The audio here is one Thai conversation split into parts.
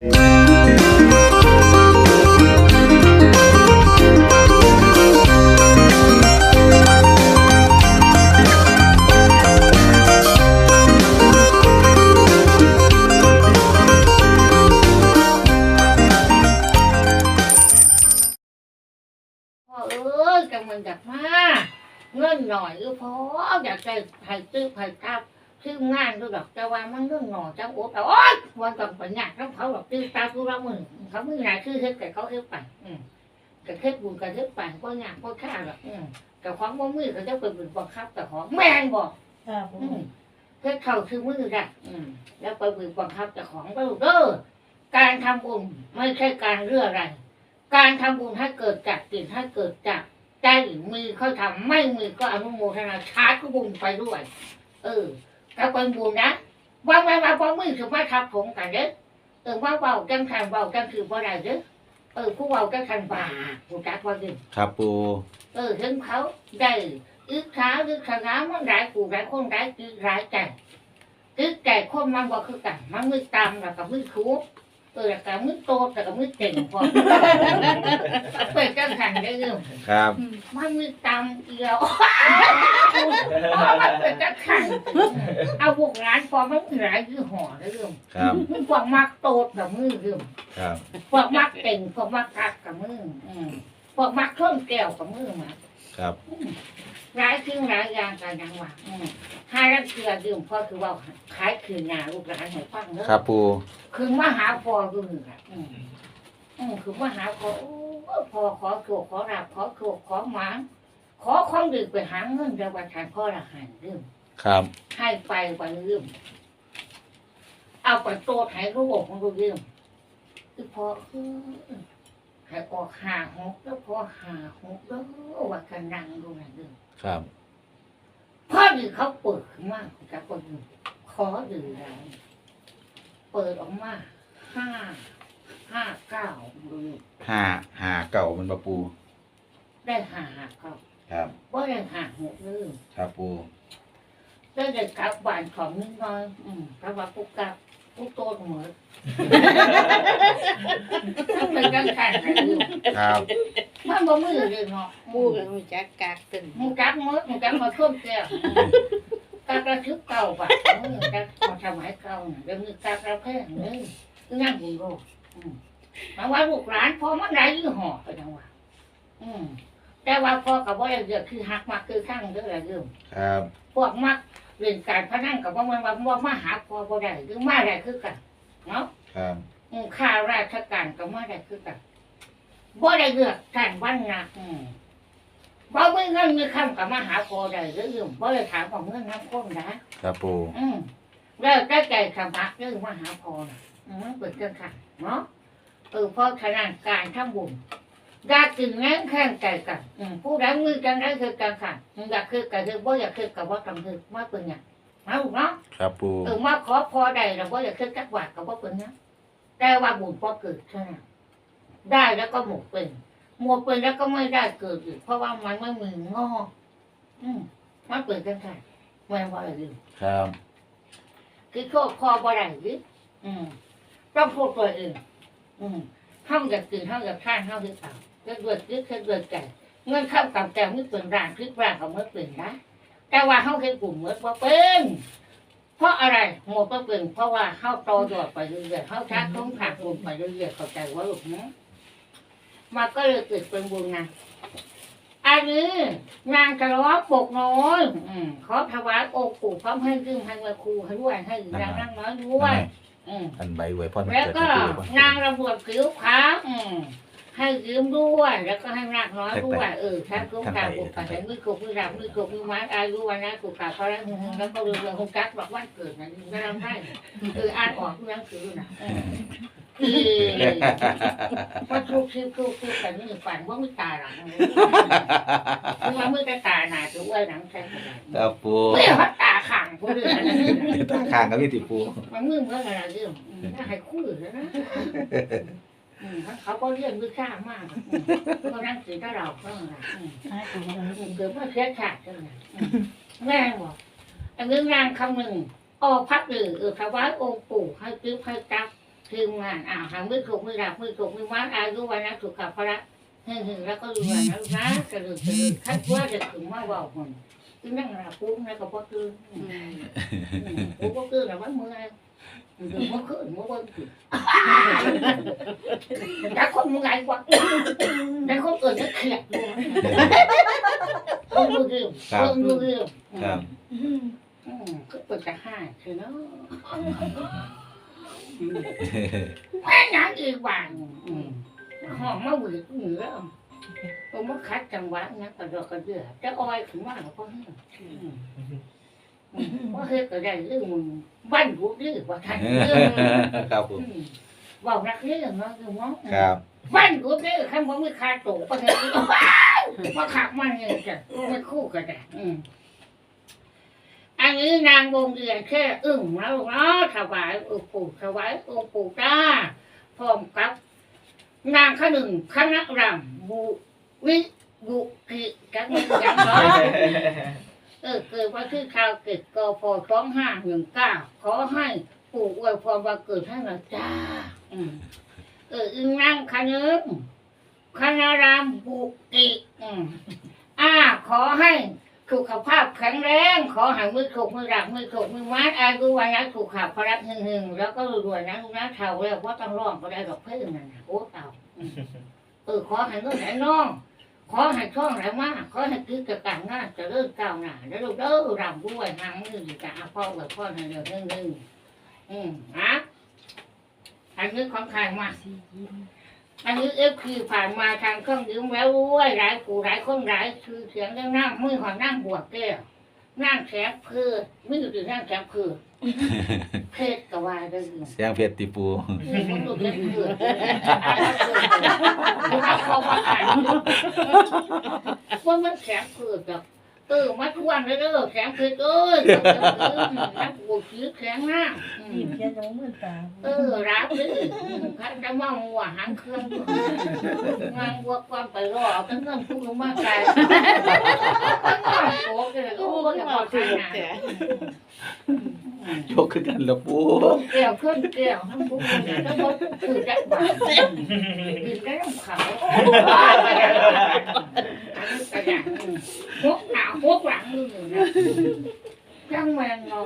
พ่อเอ้ยกำลังอยากมาเงินหน่อยเออพ่ออยากจะให้ซื้อให้ทับ ซื้องานด้วยดอกแต่ว่ามันเงินหน่อยจังโอ๊ตแต่โอ๊ยวันก่อนไปงานต้องเขาดอกซื้อตาทุระมือเขาไม่งานซื้อเฮ็ดแต่เขาเฮ็ดไปอืมก็เฮ็ดบุญก็เฮ็ดไปก็งานก็ค่าดอกอืมแต่ของบ่มือก็จะเป็นบุญบังคับแต่ของแม่นบอกอืมเฮ็ดเขาคือมือได้อืมแล้วไปบุญบังคับแต่ของก็เด้อการทำบุญไม่ใช่การเรื่องอะไร การทำบุญให้เกิดจากจิตให้เกิดจากใจมีเขาทำไม่มีก็อนุโมทนาชาร์จก็บุญไปด้วย เออ ถ้าเป็นบุญนะว่าว่าว่าว่ามือถือว่าทับผมกันเด้อเออว่าเบาจังทันเบาจังคือว่าไรเด้อเออผู้เบาจังทันบาผู้จักว่าดิครับปูเออถึงเขาได้อึกขาอึกขางามันหลายกูหลายคนหลายจืดหลายใจจืดใจคนมันบ่คือกันมันมือตามแล้วก็มือคู เออแล้วก็มือโตแต่ก็มือเก่งพอเปิดจังหันได้เรื่องครับมันมือตามเอียวมันเปิดจังหันเอาพวกร้านพอมันหลายคือห่อได้เรื่องครับมันพวกมักโตกับมือเรื่องครับพวกมักเก่งพวกมักกักกับมืออืมพวกมักเครื่องแก้วกับมือมา ครับหลายสิ่งหลายอย่างกันยังว่าอืมหารักเสือดื่มพ่อคือว่าขายคืนหนาลูกหลานให้ฟังเนอะครับปูคือมาหาพ่อคือหนึ่งอะอืมอืมคือมาหาพ่อโอ้พ่อขอโชคขอราบขอโชคขอหมางขอความดื่มไปหาเงินเดี๋ยววันทานพ่อละหันดื่มครับให้ไปวันดื่มเอาไปโตดให้ลูกของลูกดื่มคือพ่อคือ ให้ออกหาหกแล้วพอหาหกแล้วว่ากันนังดูนะดื่มครับพ่อดีเขาเปิดขึ้นมาจากคนอื่นขอดื่มแล้วเปิดออกมาห้าห้าเก้าดูห้าหาเก่ามันปะปู ได้หาเก้าครับว่าได้หาหกเลยครับปูได้ได้กลับบ้านของนิดหน้อยอืมเพราะว่าปุ๊กกลับ ปุ๊กโตเหมือนถ้าเป็นกันขันนะลูกครับ มันบ่มือเลยเนาะปูกับหูจักกากตึงมึงจักมือมึงจักมาท่วมแก้วกากระชึบเก่าบาทมึงจักมาสมัยเก่าน่ะเดี๋ยวนี้กากระแพงเลยนั่งบุญโลกอืมแต่ว่าลูกหลานพอมันได้ยี่ห้อก็จังว่าอืมแต่ว่าพ่อกับว่าอย่างเดียวคือหักมักคือข้างเด้ออะไรเรื่องครับ พวกมัก เล่นการพนันกับว่ามันว่าว่ามาหาพ่อบ่ได้หรือมาได้คือกันเนาะครับอืมข้าราชการก็มาได้คือกันบ่ได้เลือกการวันนะอืมบ่มีเงินมีคำกับมาหาพ่อได้หรือเรื่องบ่ได้ถามของเงินน้ำข้นนะครับปูอืมแล้วได้ใจสมัครเรื่องมาหาพ่อน่ะอืมมันเปิดเครื่องขันเนาะเออเพราะฉะนั้นการทำบุญ อยากกินแง่งแข่งใจกันอืมผู้ใดมือกันได้คือกันค่ะอยากคือกันคือบ่อยากคือกับว่าทำคือมาเป็นอย่างมาลูกเนาะครับปูเออมาขอพอได้เราบ่อยากคือจักบาทกับว่าเป็นอย่างแต่ว่าบุญพอเกิดใช่ไหมได้แล้วก็หมดเป็นหมดเป็นแล้วก็ไม่ได้เกิดอีกเพราะว่ามันไม่มีงอกอืมมันเปิดกันค่ะแม่นว่าอะไรอยู่ครับคือโทษพอบ่ได้หรืออืมต้องโทษตัวเองอืมห้ามอยากตื่นห้ามอยากท่านห้ามอยากเปล่า เกิดเกิดเกิดเกิดเกิดใจเงินเข้ากับแต่ไม่เป็นร่างพลิกร่างของมันเป็นนะแต่ว่าเขาเคยกลุ่มเมือนว่าเป็นเพราะอะไรหมดก็เป็นเพราะว่าเข้าโตดอดไปเรื่อยๆเข้าชักต้องขาดบุญไปเรื่อยๆเข้าใจว่าลูกนะมันก็เลยเกิดเป็นบุญนะอันนี้นางกระล้อปกน้อยขอถวายองค์ปู่พร้อมให้ขึ้นให้มาครูให้ด้วยให้นางนั่งน้อยด้วยอันใบไว้พ่อมันแล้วก็นางระบวดผิวขาวอืม ให้ยืมด้วยแล้วก็ให้นางน้อยด้วยเออถ้าคุ้มตาบุกไปแต่มือกุมือดำมือกุมือไม้อายุวันนั้นกูกาเขาแล้วแล้วก็เรื่องคงกักบอกวันเกิดนะนี่ก็ทำได้เอออ่านออกทุกอย่างคือนะเออคือพอทุกทีทุกทีแต่นี่ฝันว่ามือตาหลังคือว่ามือตาหนาจะอ้วนหนังใช่ไหมครับปูไม่ว่าตาขังผู้เรื่องตาข้างกับพี่ติปูมันมือเมื่อไรเรื่องถ้าให้คู่เลยนะ อืมเขาก็เรียนมือข้ามากเพราะนั่งสีถ้าเราก็อะไรให้ปูกับหูเกิดเมื่อเสียขาดจังไงแม่บอกอันนี้งานคำหนึ่งออกพักหรือเออถวายองค์ปู่ให้ซื้อให้จับคืองานอ่าวหางมือถูกมือดับมือถูกมือมัดอายุวันนะถูกขับพระหึ่งหึ่งแล้วก็รวยนะลูกนะกระดึกกระดึกขั้นว่าจะถึงมาว่าคนคือนั่งระปุ๊บนะก็พอคืออืมปุ๊บก็คือนะว่ามืออะไร เดี๋ยวมันขึ้นมันวันขึ้นแต่คนมึงไงวะแต่คนอื่นจะเขียดด้วยคนดูเรื่องดูเรื่องครับอืมก็เปิดจะห้าคือเนาะแม่นางอีกวันหอมมาหวีเหนือผมมาคัดจังหวะนะกระดอกกระเดือจะอ้อยถึงว่าหรอพ่อเนี่ย ว่าเฮ็ดก็ได้เรื่องมึงบ้านรู้เรื่องว่าท่านเรื่องครับปูว่ารักเรื่องเนาะคือว่าครับบ้านรู้เรื่องข้างบนมือคาโตประเทศมาขักมันเนี่ยจ้ะไม่คู่กันจ้ะอืมอันนี้นางวงเดือนแค่อึ้งแล้วเนาะถวายองค์ปู่ถวายองค์ปู่จ้าพร้อมกับ นางขนึงคณะรำบุวิบุกิกันมันอย่างเนาะ เออเกิดวันที่ข่าวเกิดกพอสองห้าหนึ่งเก้าขอให้ปู่อวยพรวันเกิดให้หน่อยจ้าเอออึงนางขนึงคณะรำบุกิอืมอ่า ขอให้สุขภาพแข็งแรง ขอให้มือถูกมือรักมือถูกมือมัดอายุวันนะสุขภาพพลังหึงหึงแล้วก็รวยนะลูกนะเท่าแล้วว่าต้องร้องก็ได้ดอกเพื่อนนั่นน่ะโอ้เต่าเออขอให้เงินไหลน้อง ขอให้ช่องไหลมากขอให้คือกิจกางานเจะเริ่มก้าวหน้าแล้วลูกเด้อรำด้วยทางมือจะเอาพ่อกับพ่อในเรื่องนึงนึงอืมนะอันนี้ของใครมาอันนี้เอฟคือผ่านมาทางเครื่องดื่มแล้วรวยหลายผู้หลายคนหลายคือเสียงเรื่องนั่งมือของนั่งบวกแก้วนั่งแขกเพื่อมือถือนั่งแขกเพื่อ เพศกว่าเด้อเสียงเพชรติปูคือมันดูเป็นเพื่อเอาเข้ามาขันว่ามันแขกเพื่อกับเออมาทุกวันเลยเด้อแขกเพื่อเอ้ยนักบวกชื้อแข็งหน้ายิ้มแค่น้องมือตาเออรับเลยพันจะมองว่าหางเครื่องงานวัวความไปรอตั้งแต่พูดมากใจโอ้ยโอ้โอ้ยยพบออกใจถูกนะแต่ยกขึ้นกันแล้วปูเกี่ยวขึ้นเกี่ยวทั้งพวกนี้ทั้งหมดคือได้บ้าคือได้ต้องเขาอันนี้กระดาษพวกหนาพวกหลังมือนะจังแมงเรา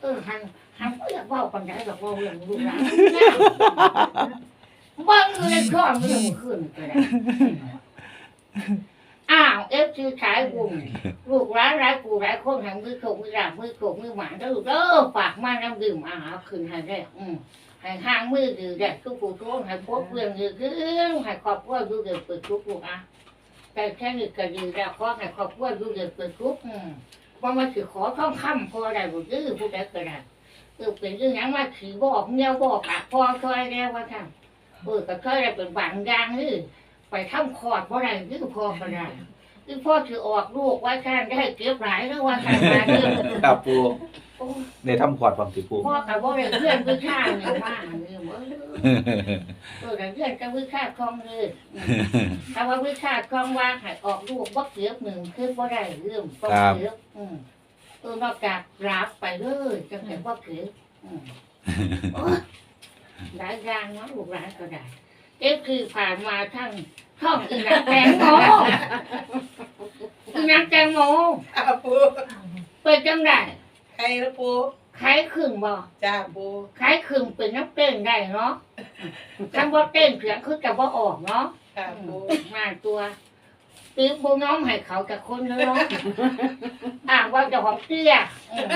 เออหันหันก็อยากว่าปัญญาหรอกว่าเรื่องลูกหลานบ้านเงินข้อเรื่องขึ้นก็ได้ อ้าวเอฟซีขายบุญลูกร้านร้ายกูร้ายคนทำมือโขกมือหลับมือโขกมือหวานแล้วลูกเด้อฝากมาน้ำดื่มอาหารคืนให้ได้อืมให้ห้างมือดื้อได้ทุกผู้ทุกให้พบเรื่องดื้อขึ้นให้ครอบครัวดูเดือดเปิดทุกลูกอะแต่แค่นี้ก็ดีแล้วขอให้ครอบครัวดูเดือดเปิดทุกอืมว่ามันถือขอท่องคำพอได้บุดื้อผู้ใดก็ได้เออเป็นเรื่องยังมาขี่บอกเงี้ยบอกอะพอคอยแล้วว่าทำเออก็เคยได้เป็นบางอย่างนี่ ไปทำคอร์ดเพราะอะไรนี่พ่อก็ได้คือพ่อถือออกลูกไว้แค่ได้เก็บหลายแล้วว่าแค่มาเรื่องครับปูโอ้ยในทำขวดความติปูพ่อกับพ่อได้เพื่อนวิชาเนี่ยว่าเนี่ยเว้ยเออแต่เพื่อนกับวิชาคลองเลยถ้าว่าวิชาคลองว่าให้ออกลูกบ่เก็บหนึ่งคือบ่ได้เรื่องบ่เก็บอืมเออนอกจากรับไปเลยจังแต่บ่เก็บอืมโอ้ยหลายอย่างเนาะลูกหลานก็ได้ เอฟคือผ่านมาทั้งช่องอีนักแตงโมอีนักแตงโมอาปูเป็นจังไดใครละปูขายขึงบ่จ้าปูขายขึงเป็นนักเต้นได้เนาะถ้าบ่เต้นเสียงคือจะบ่ออกเนาะค่ะปูมาตัวตื้อบ่น้อมให้เขากับคนเลยเนาะอ่างว่าเจะของเตี้ยเออ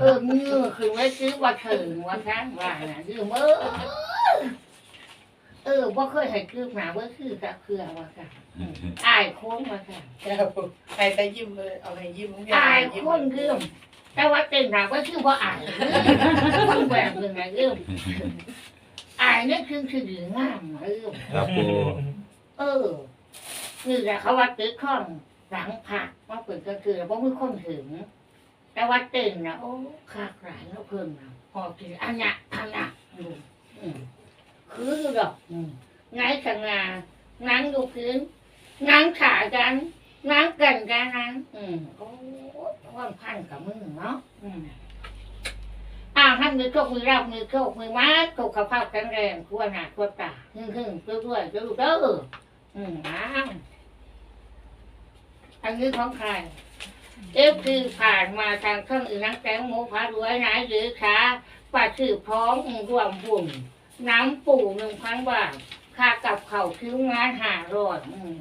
เออมือคือไว้ซื้อว่าถึงว่าท่านว่าน่ะยืมเออ เออบ่เคยให้คืบหน้าบ่คือกับเครือว่าค่ะอายโค้งว่าค่ะจ้าปูใครแต่ยิ้มเลยเอาให้ยิ้มอายคนเรื่องแต่ว่าเต้นหนักว่าชื่อว่าอายคนแบบหนึ่งไงเรื่องอายนี่คือคือดีงามเรื่องครับปูเออนี่แหละเขาว่าตื้อข้องหลังผักมาเปิดก็คือว่ามือคนถึงแต่ว่าเต้นนะโอ้คากหลายแล้วเพิ่มนะพอคืออันเนี้ยอันเนี้ยอืมอืม คือดอกอืมไงสง่านั่งดูพื้นนั่งขากันนั่งกันกันนั่งอืมโอ้ความพันกับมือเนาะอืมอ่างให้มือโชคมือรับมือโชคมือมัดสุขภาพแข็งแรงทั่วหน้าทั่วตาหึ่งหึ่งด้วยๆด้วยๆเด้ออืมอ้าวอันนี้ของใครเอฟคือผ่านมาทางเครื่องอื่นนักแตงโมพารวยไหนหรือขาปัดสืบพร้อมรวมบุญ น้ำปู่หนึ่งพันบาทค่ากับเขาวคิ้วงานหาร้อยอืม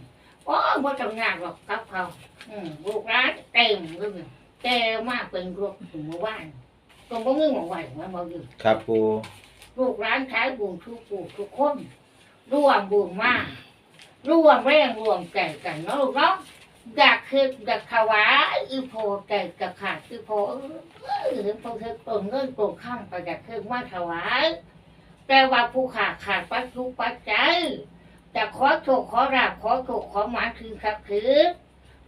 โอ้บ่จำงานหรอกกับเขาวอืมลูกร้านเต็มเลยเต็มมากเป็นรวมถึงเมื่อวานก็บ่มึงมาไหวมันบ่อยู่ครับปูลูกร้านขายบุญทุกปู่ทุกคนร่วมบุญมากร่วมแรงร่วมใจกันเนาะลูกเนาะอยากคืออยากถวายอีโพแต่กับขาดอีโพเออเออพอเธอตนเงินตนข้ามไปอยากคือว่าถวาย แต่ว่าผู้ขาดขาดปัจจุปัจจัยจะขอโชคขอราบขอโชคขอหมาคือครับคือ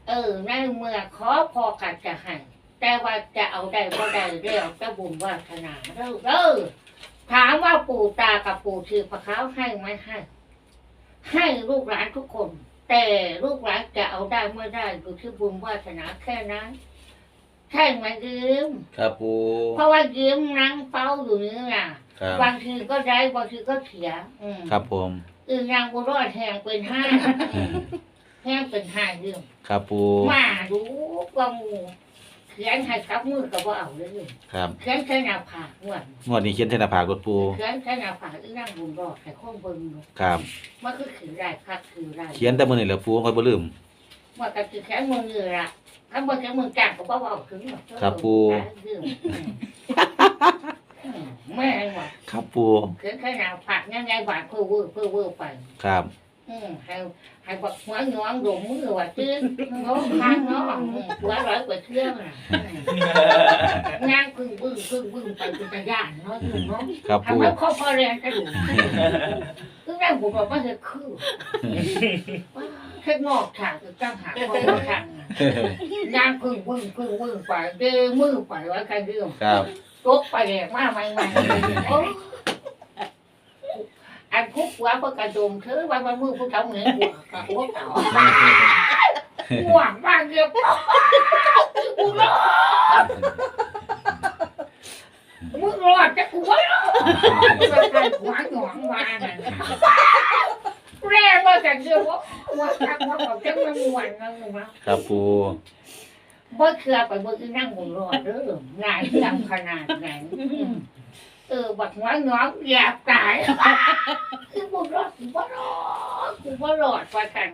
เออในเมื่อขอพอกัดจะให้แต่ว่าจะเอาได้บ่ได้เรียกจะบุญวาสนาเด้อเด้อถามว่าปู่ตากับปู่ชื่อพระเขาให้ไหมให้ให้ลูกหลานทุกคน แต่ลูกหลานจะเอาได้เมื่อได้อยู่ที่บุญวาสนาแค่นั้นใช่ไหมยืมครับปูเพราะว่ายืมนั่งเฝ้าอยู่นี่น่ะ ครับบางทีก็ได้บางทีก็เสีย อืมครับผมอือนางบุรอดแหงเป็นห้าแหงเป็นห้ายืมครับปูมาดูกว่าหมูเขียนให้กับมือกับว่าเอาเลยยืมครับเขียนแค่หน้าผากงวดงวดนี้เขียนเทนาผากดปูเขียนแค่หน้าผากอีนั่งบุญรอดแต่ข้องเบิ่งอยู่ครับมันคือขือได้คักขือได้เขียนแต่มือนี่แหละปูค่อยบ่ลืมว่าก็คือแค่มือเงือละถ้ามือแค่มือจ้างก็บ่เบาถึงหรอกครับปูอืม แม่งว่ะครับปูคือแค่หนาวผักยังไงหวานเพื่อเวอร์เพื่อเวอร์ไป ครับอืมให้ให้บักหัวย้อนหลงมือว่าตื้นง้อข้างง้ออืมหัวร้อยกว่าเชื่องน่ะอืมงานพึ่งบึ้งพึ่งบึ้งไปเป็นตะย่านเนาะอยู่เนาะครับทำปูให้ข้อพอแรงกระดูกคือแม่ผมบอกว่าเธอคือแค่งอกฉากจะตั้งหาข้อทางน่ะงานพึ่งวึ่งพึ่งวึ่งไปเด้มือไปว่ากันเรื่องครับ ตกไปแดกมากใหม่ๆโอ้อันคุกหัวเพื่อกระดมเธอวันวันมือผู้เฒ่าเหมือนหัวกระโอ้เต่าห่วงมากเดียวกูรอดมึงรอดจะกูว่ารอดมึงใครหัวหงองมาน่ะแรงว่าแต่เดียวว่าว่าทักว่าเขาจะมันหวนนะมึงวะครับปู บ่เคือไปบ่อีนั่งบุญรอดเด้องานดำขนาดไหนอืมเออบักหัวงอกอยากตายคือบุญรอดกูบ่รอดกูบ่รอดว่ากัน